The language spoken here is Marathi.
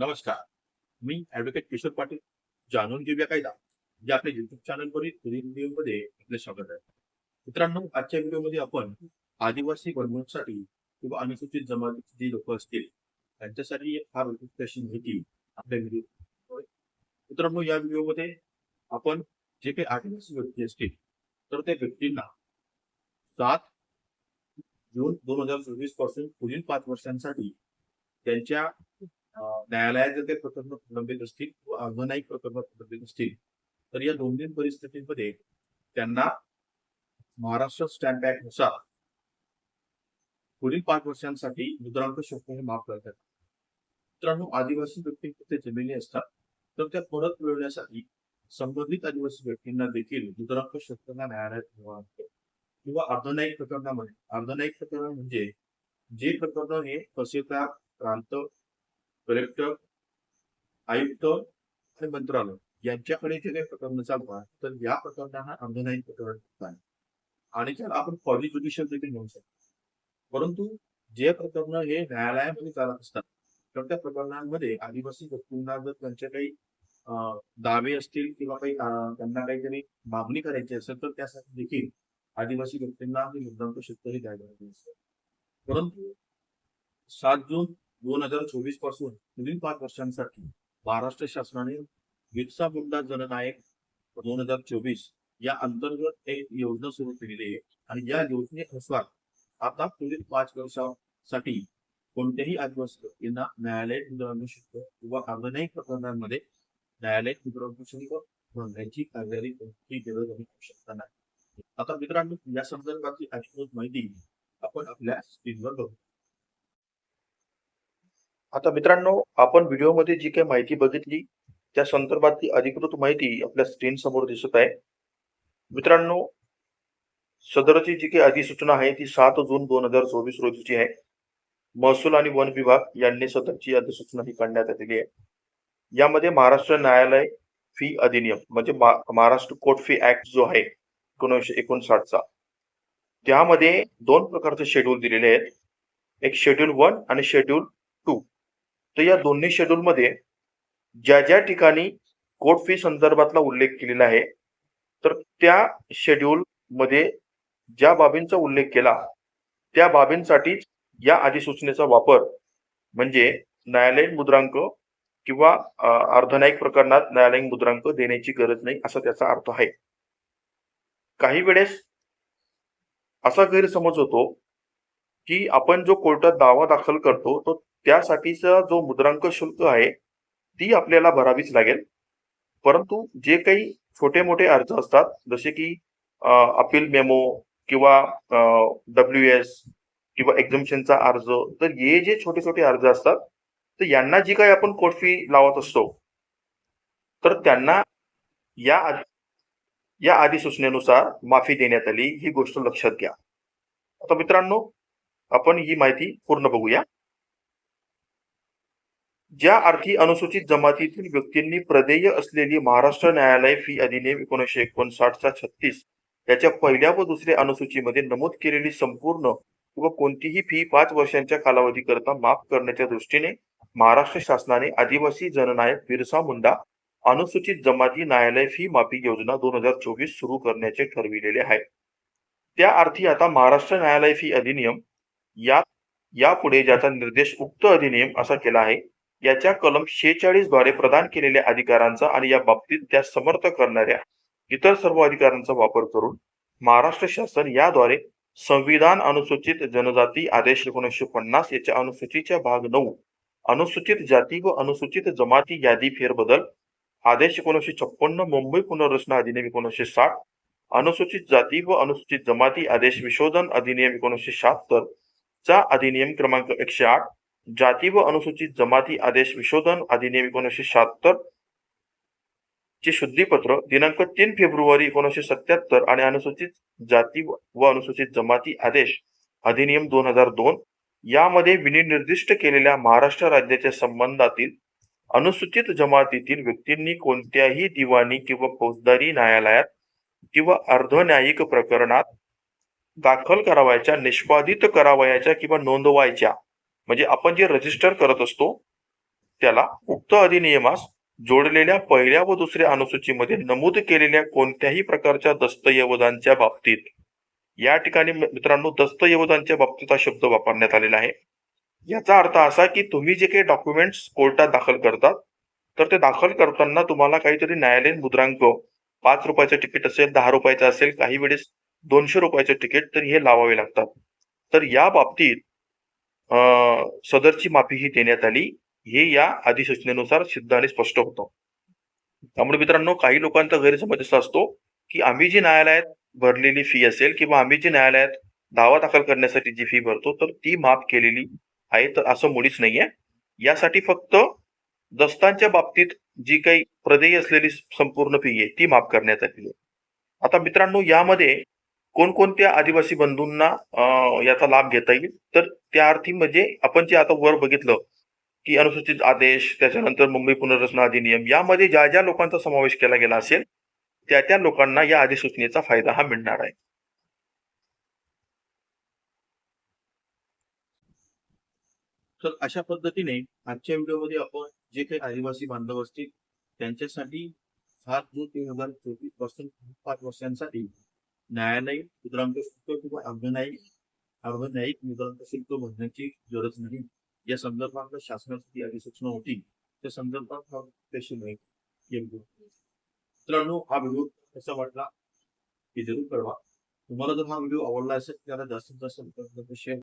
नमस्कार. मी ऍडव्होकेट किशोर पाटील. जाणून घेऊया कायदा जे आपल्या युट्यूब चॅनलवरील व्हिडिओमध्ये आपले स्वागत आहे. मित्रांनो आजच्या व्हिडिओमध्ये आपण आदिवासी वर्गांसाठी किंवा अनुसूचित जमातीची जी लोक असतील त्यांच्यासाठी एक फार उपयुक्त अशी माहिती आपल्या व्हिडिओ मित्रांनो या व्हिडिओमध्ये आपण जे काही आदिवासी व्यक्ती असतील तर त्या व्यक्तींना सात जून दोन हजार चोवीसपासून पुढील पाच वर्षांसाठी त्यांच्या न्यायालयात जर ते प्रकरण प्रलंबित असतील व अर्धन्यायिक प्रकरण प्रलंबित असतील तर या दोन तीन परिस्थितीमध्ये त्यांना महाराष्ट्र स्टॅम्प ऍक्टनुसार पुढील पाच वर्षांसाठी मुद्रांक शुल्क हे माफ करतात. मित्रांनो आदिवासी व्यक्तींकडे जमिनी असतात तर त्या परत मिळवण्यासाठी संबंधित आदिवासी व्यक्तींना देखील मुद्रांक शुल्क न्यायालयात ठेवावा लागतो. किंवा अर्धनायिक प्रकरणामध्ये अर्धनायिक प्रकरण म्हणजे जे प्रकरण हे तहसीलदार प्रांत कलेक्टर आयुक्त आणि मंत्रालय यांच्याकडे जे काही प्रकरण चालतात तर या प्रकरणांना अर्धन्यायिक प्रकरण नाही आणि त्याला आपण पॉली ज्युडिशियल देखील म्हणू शकतो. परंतु जे प्रकरण हे न्यायालयामध्ये चालत असतात तर त्या प्रकरणांमध्ये आदिवासी व्यक्तींना जर त्यांचे काही दावे असतील किंवा काही त्यांना काहीतरी मागणी करायची असेल तर त्यासाठी देखील आदिवासी व्यक्तींना हे मुद्रांक शुल्कही द्यायला लागले परंतु सात जून दोन हजार चोवीसपासून पुढील पाच वर्षांसाठी महाराष्ट्र शासनाने बिरसा मुंडा जननायक दोन हजार चोवीस या अंतर्गत एक योजना सुरू केलेली आहे. आणि या योजनेनुसार आता पुढील पाच वर्षासाठी कोणत्याही आदिवासी व्यक्तींना न्यायालय मुद्रांक शकतो किंवा अर्धन्यायिक प्रकरणांमध्ये न्यायालय मुद्रांक शुल्क भरण्याची कार्यवाही कोणतीही गरज आणि शकता नाही. आता मित्रांनो या संदर्भातली अधिकृत माहिती आपण आपल्या स्क्रीनवर बघू. आता मित्रांनो आपण व्हिडिओमध्ये जी काही माहिती बघितली त्या संदर्भातली अधिकृत माहिती आपल्या स्क्रीन समोर दिसत आहे. मित्रांनो सदरची जी काही अधिसूचना आहे ती सात जून दोन हजार चोवीस रोजीची आहे. महसूल आणि वन विभाग यांनी सदरची अधिसूचना ही काढण्यात आलेली आहे. यामध्ये महाराष्ट्र न्यायालय फी अधिनियम म्हणजे महाराष्ट्र कोर्ट फी ऍक्ट जो आहे एकोणीसशे एकोणसाठचा. त्यामध्ये दोन प्रकारचे शेड्यूल दिलेले आहेत. एक शेड्यूल वन आणि शेड्यूल तर या दोन्ही शेड्यूल मध्ये ज्या ज्या ठिकाणी कोर्ट फी संदर्भातला उल्लेख केलेला आहे तर त्या शेड्यूल मध्ये ज्या बाबींचा उल्लेख केला त्या बाबींसाठीच या अधिसूचनेचा वापर म्हणजे न्यायालयीन मुद्रांक किंवा अं, अर्धन्यायिक प्रकरणात न्यायालयीन मुद्रांक देण्याची गरज नाही असा त्याचा अर्थ आहे. काही वेळेस असा गैरसमज होतो की आपण जो कोर्टात दावा दाखल करतो तो त्यासाठीचा जो मुद्रांक शुल्क आहे ती आपल्याला भरावीच लागेल. परंतु जे काही छोटे मोठे अर्ज असतात जसे की अपील मेमो किंवा डब्ल्यू एस किंवा एक्झम्पशनचा अर्ज तर हे जे छोटे छोटे अर्ज असतात तर यांना जी काही आपण कोर्ट फी लावत असतो तर त्यांना या आध- या अधिसूचनेनुसार माफी देण्यात आली ही गोष्ट लक्षात घ्या. आता मित्रांनो आपण ही माहिती पूर्ण बघूया. ज्या अर्थी अनुसूचित जमातीतील व्यक्तींनी प्रदेय असलेली महाराष्ट्र न्यायालय फी अधिनियम एकोणीसशे एकोणसाठचा छत्तीस याच्या पहिल्या व दुसऱ्या अनुसूचीमध्ये नमूद केलेली संपूर्ण किंवा कोणतीही फी पाच वर्षांच्या कालावधीकरता माफ करण्याच्या दृष्टीने महाराष्ट्र शासनाने आदिवासी जननायक बिरसा मुंडा अनुसूचित जमाती न्यायालय फी माफी योजना दोन हजार चोवीस सुरू करण्याचे ठरविलेले आहे. त्या अर्थी आता महाराष्ट्र न्यायालय फी अधिनियम या यापुढे ज्याचा निर्देश उक्त अधिनियम असा केला आहे याच्या कलम शेचाळीसद्वारे प्रदान केलेल्या अधिकारांचा आणि या बाबतीत त्या समर्थ करणाऱ्या इतर सर्व अधिकारांचा वापर करून महाराष्ट्र शासन याद्वारे संविधान अनुसूचित जनजाती आदेश एकोणीसशे पन्नास याच्या अनुसूचीच्या भाग नऊ अनुसूचित जाती व अनुसूचित जमाती यादी फेरबदल आदेश एकोणीसशे छप्पन्न मुंबई पुनर्रचना अधिनियम एकोणीसशे साठ अनुसूचित जाती व अनुसूचित जमाती आदेश विशोधन अधिनियम एकोणीसशे शहात्तर चा अधिनियम क्रमांक एकशे आठ जाती व अनुसूचित जमाती आदेश विशोधन अधिनियम एकोणीसशे शहात्तर चे शुद्धीपत्र दिनांक तीन फेब्रुवारी एकोणीसशे सत्याहत्तर आणि अनुसूचित जाती व अनुसूचित जमाती आदेश अधिनियम दोन हजार दोन यामध्ये विनिर्दिष्ट केलेल्या महाराष्ट्र राज्याच्या संबंधातील अनुसूचित जमातीतील व्यक्तींनी कोणत्याही दिवाणी किंवा फौजदारी न्यायालयात किंवा अर्धन्यायिक प्रकरणात दाखल करावयाच्या निष्पादित करावयाच्या किंवा नोंदवायच्या म्हणजे आपण जे रजिस्टर करत असतो त्याला उक्त अधिनियमास जोडलेल्या पहिल्या व दुसऱ्या अनुसूचीमध्ये नमूद केलेल्या कोणत्याही प्रकारच्या दस्तऐवजांच्या बाबतीत. या ठिकाणी मित्रांनो दस्तऐवजांच्या बाबतीत हा शब्द वापरण्यात आलेला आहे. याचा अर्थ असा की तुम्ही जे काही डॉक्युमेंट्स कोर्टात दाखल करतात तर ते दाखल करताना तुम्हाला काहीतरी न्यायालयीन मुद्रांक पाच रुपयाचं तिकीट असेल दहा रुपयाचं असेल काही वेळेस दोनशे रुपयाचे तिकीट तर हे लावावे लागतात. तर या बाबतीत अं, सदरची माफी ही देण्यात आली. हे या अधिसूचनेनुसार सिद्ध आणि स्पष्ट होतं. त्यामुळे मित्रांनो काही लोकांचा गैरसमज असा असतो की आम्ही जी न्यायालयात भरलेली फी असेल किंवा आम्ही जी न्यायालयात दावा दाखल करण्यासाठी जी फी भरतो तर ती माफ केलेली आहे तर असं मुळीच नाहीये. यासाठी फक्त दस्तांच्या बाबतीत जी काही प्रदेय असलेली संपूर्ण फी आहे ती माफ करण्यात आलेली आहे. आता मित्रांनो यामध्ये कोणकोणत्या आदिवासी बंधूंना याचा लाभ घेता येईल? तर त्या अर्थी म्हणजे आपण जे आता वर बघितलं की अनुसूचित आदेश त्याच्यानंतर मुंबई पुनर्रचना अधिनियम यामध्ये ज्या ज्या लोकांचा समावेश केला गेला असेल त्या त्या लोकांना या अधिसूचनेचा फायदा हा मिळणार आहे. तर अशा पद्धतीने आजच्या व्हिडिओमध्ये आपण जे काही आदिवासी बांधव असतील त्यांच्यासाठी सात जून तीन हजार चोवीसपासून पाच वर्षांसाठी न्यायालयीन मुद्रांक शुल्क किंवा अर्धन्यायिक अर्धन्यायिक मुद्रांक शुल्क भरण्याची गरज नाही. या संदर्भात शासनाची जी अधिसूचना होती त्या संदर्भात हा उद्देश नाही. मित्रांनो हा व्हिडिओ कसा वाटला हे जरूर कळवा. तुम्हाला जर हा व्हिडिओ आवडला असेल त्याला जास्तीत जास्त शेअर